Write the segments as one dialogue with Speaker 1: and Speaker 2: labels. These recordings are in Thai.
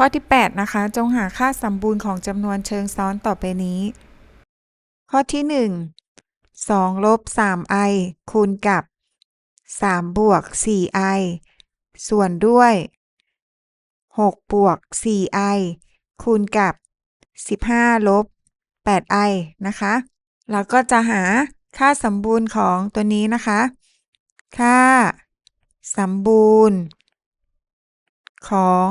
Speaker 1: ข้อที่ 8 นะคะ จงหาค่าสมบูรณ์ของจำนวนเชิงซ้อนต่อไปนี้ ข้อที่ 1 2 ลบ 3i คูณกับ 3 บวก 4i ส่วนด้วย 6 บวก 4i คูณกับ 15 ลบ 8i นะคะ เราก็จะหาค่าสมบูรณ์ของตัวนี้นะคะ ค่าสมบูรณ์ ของ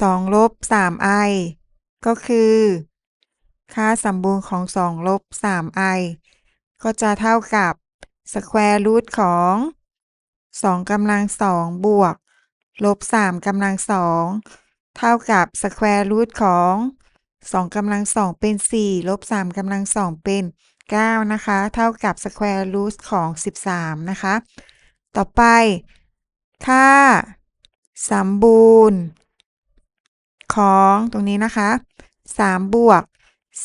Speaker 1: 2 ลบ 3i ก็คือ ค่าสมบูรณ์ของ 2 ลบ 3i ก็จะเท่ากับ square root ของ 2กำลัง2บวก ลบ 3กำลัง2เท่ากับ square root ของ2กำลัง2เป็น 4 ลบ 3กำลัง2เป็น 9 นะคะ เท่ากับ square root ของ 13 นะคะ ต่อไป ค่าสมบูรณ์ ของตรงนี้นะคะ3บวก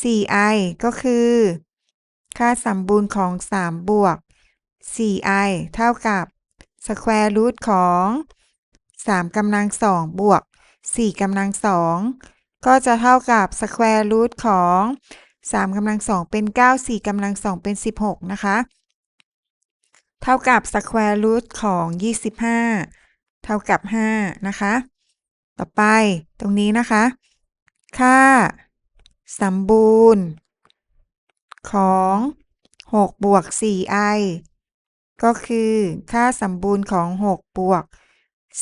Speaker 1: 4i ก็คือ ค่าสมบูรณ์ของ 3 บวก 4i เท่ากับ square root ของ 3กำลัง2บวก 4กำลัง2ก็จะเท่ากับ square root ของ 3กำลัง2เป็น 9 4กำลัง2เป็น 16 นะคะ เท่ากับ square root ของ 25 เท่ากับ 5 นะคะ ต่อไปตรงนี้นะคะ ค่า สมบูรณ์ ของ 6 บวก 4i ก็คือค่าสมบูรณ์ของ 6 บวก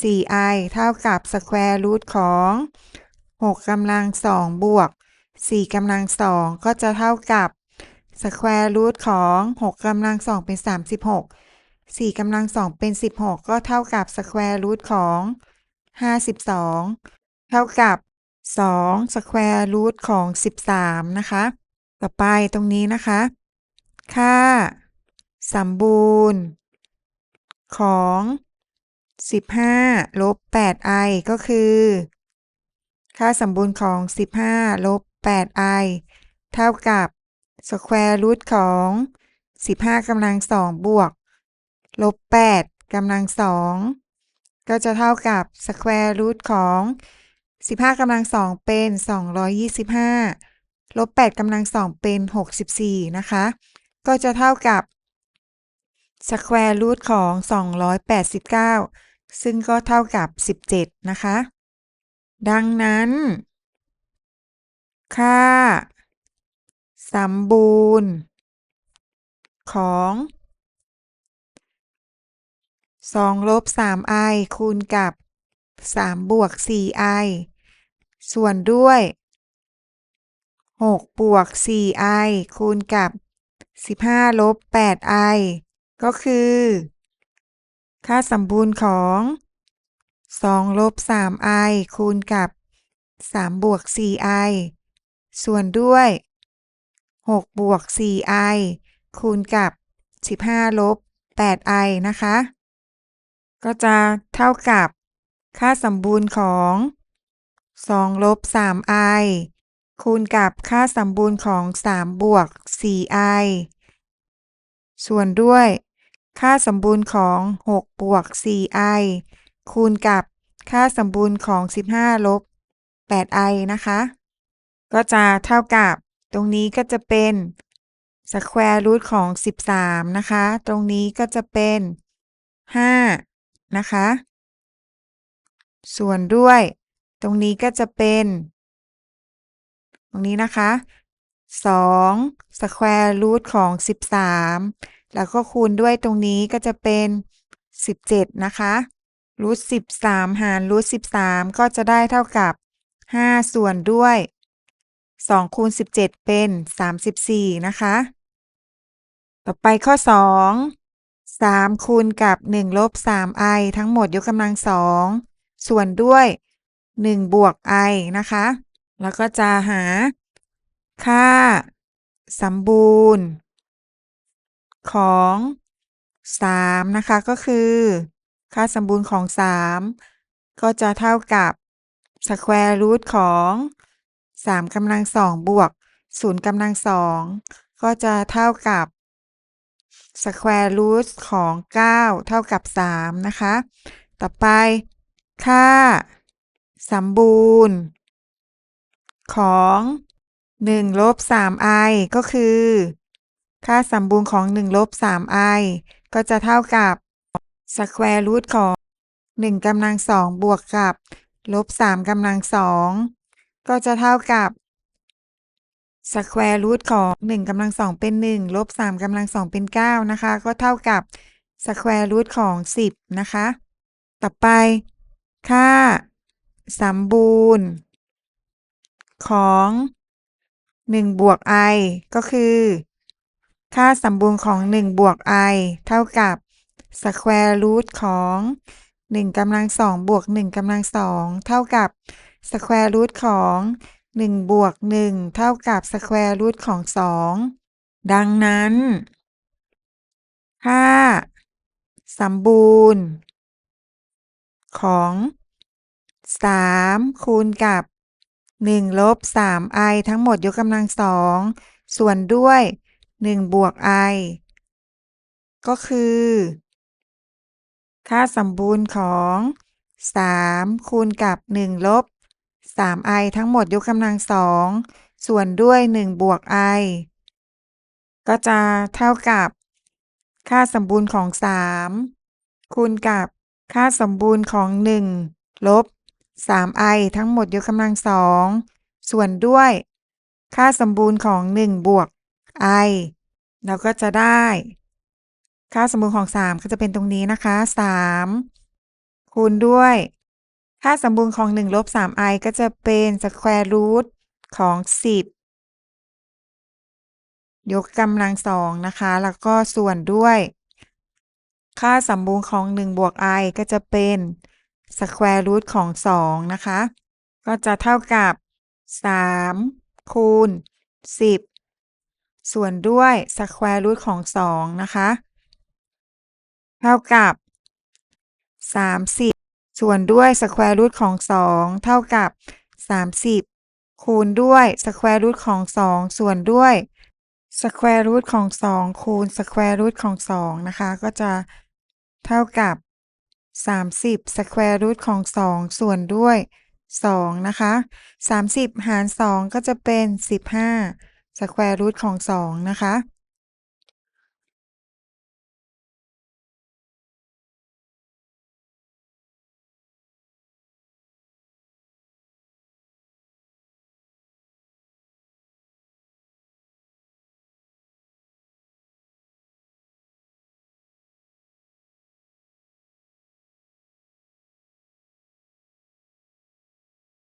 Speaker 1: 4i เท่ากับ square root ของ 6กำลัง2บวก 4กำลัง2ก็จะเท่ากับ square root ของ 6กำลัง2เป็น 36 4กำลัง2เป็น 16 ก็เท่ากับ square root ของ 52 เท่ากับ2 square root ของ 13 นะคะ ต่อไปตรงนี้นะคะ ค่าสมบูรณ์ของ 15 ลบ 8i ก็คือ ค่าสมบูรณ์ของ 15 ลบ 8i เท่ากับ square root ของ 15กำลัง2บวก ลบ 8กำลัง2 ก็จะเท่ากับ square root ของ 15กำลัง2เป็น 225 ลบ 8กำลัง2เป็น 64 นะคะ ก็จะเท่ากับ square root ของ 289 ซึ่งก็เท่ากับ 17 นะคะ ดังนั้น ค่าสมบูรณ์ของ 2 ลบ 3i คูณกับ 3 บวก 4i ส่วนด้วย 6 บวก 4i คูณกับ 15 ลบ 8i ก็คือ ค่าสมบูรณ์ของ 2 ลบ 3i คูณกับ 3 บวก 4i ส่วนด้วย 6 บวก 4i คูณกับ 15 ลบ 8i นะคะ ก็จะเท่ากับค่าสมบูรณ์ของ2ลบ 3i คูณกับค่าสมบูรณ์ของ 3 บวก 4i ส่วนด้วย ค่าสมบูรณ์ของ 6 บวก 4i คูณกับค่าสมบูรณ์ของ 15 ลบ 8i นะคะ ก็จะเท่ากับ ตรงนี้ก็จะเป็น square root ของ 13 นะคะ ตรงนี้ก็จะเป็น 5 นะคะ ส่วนด้วย ตรงนี้ก็จะเป็น ตรงนี้นะคะ2 square root ของ 13 แล้วก็คูณด้วยตรงนี้ก็จะเป็น 17 นะคะรูท13 หารรูท13 ก็จะได้เท่ากับ 5 ส่วนด้วย 2 คูณ 17 เป็น 34 นะคะ ต่อไปข้อ 2 3คูณกับ1ลบ 3i ทั้งหมดยกกำลัง2ส่วนด้วย 1 บวก i นะคะ แล้วก็จะหา ค่าสมบูรณ์ ของ 3 นะคะ ก็คือ ค่าสมบูรณ์ของ 3 ก็จะเท่ากับ square root ของ3กำลัง2บวก0กำลัง2ก็จะเท่ากับ square root ของ 9 เท่ากับ 3 นะคะ ต่อไปค่าสมบูรณ์ ของ1ลบ 3i ก็คือ ค่าสมบูรณ์ของ1ลบ 3i ก็จะเท่ากับ square root ของ 1กำลังสองบวกกับลบ3กำลังสองก็จะเท่ากับ square root ของ1กำลังสองเป็น 1 ลบ3กำลังสองเป็น 9 นะคะ ก็เท่ากับ square root ของ 10 นะคะ ต่อไป ค่าสมบูรณ์ ของ 1 บวก i ก็คือ ค่าสมบูรณ์ของ 1 บวก i เท่ากับ square root ของ1กำลังสองบวก1กำลังสองเท่ากับ square root ของ 1บวก1เท่ากับ square root ของ 2 ดังนั้นค่าสมบูรณ์ ของ 3 คูณกับ 1 ลบ 3i ทั้งหมดยกกำลังสองส่วนด้วย 1 บวก i ก็คือ ค่าสมบูรณ์ของ 3 คูณกับ 1 ลบ 3i ทั้งหมดยกกำลังสองส่วนด้วย 1 บวก i ก็จะเท่ากับ ค่าสมบูรณ์ของ 3 คูณกับค่าสมบูรณ์ของ 1 ลบ 3i ทั้งหมดยกกำลังสองส่วนด้วย ค่าสมบูรณ์ของ 1 บวก i เราก็จะได้ ค่าสมบูรณ์ของ 3 ก็จะเป็นตรงนี้นะคะ 3 คูณด้วย ค่าสมบูรณ์ของ1ลบ 3i ก็จะเป็น square root ของ 10 ยกกำลังสองนะคะ แล้วก็ส่วนด้วย ค่าสมบูรณ์ของ1บวก i ก็จะเป็น square root ของ 2 นะคะ ก็จะเท่ากับ 3 คูณ 10 ส่วนด้วย square root ของ 2 นะคะ เท่ากับ 30 ส่วนด้วย square root ของ 2 เท่ากับ 30 คูณด้วย square root ของ 2 ส่วนด้วย square root ของ 2 คูณ square root ของ 2 นะคะ ก็จะเท่ากับ 30 square root ของ 2 ส่วนด้วย 2 นะคะ 30 หาร 2 ก็จะเป็น 15 square root ของ 2 นะคะ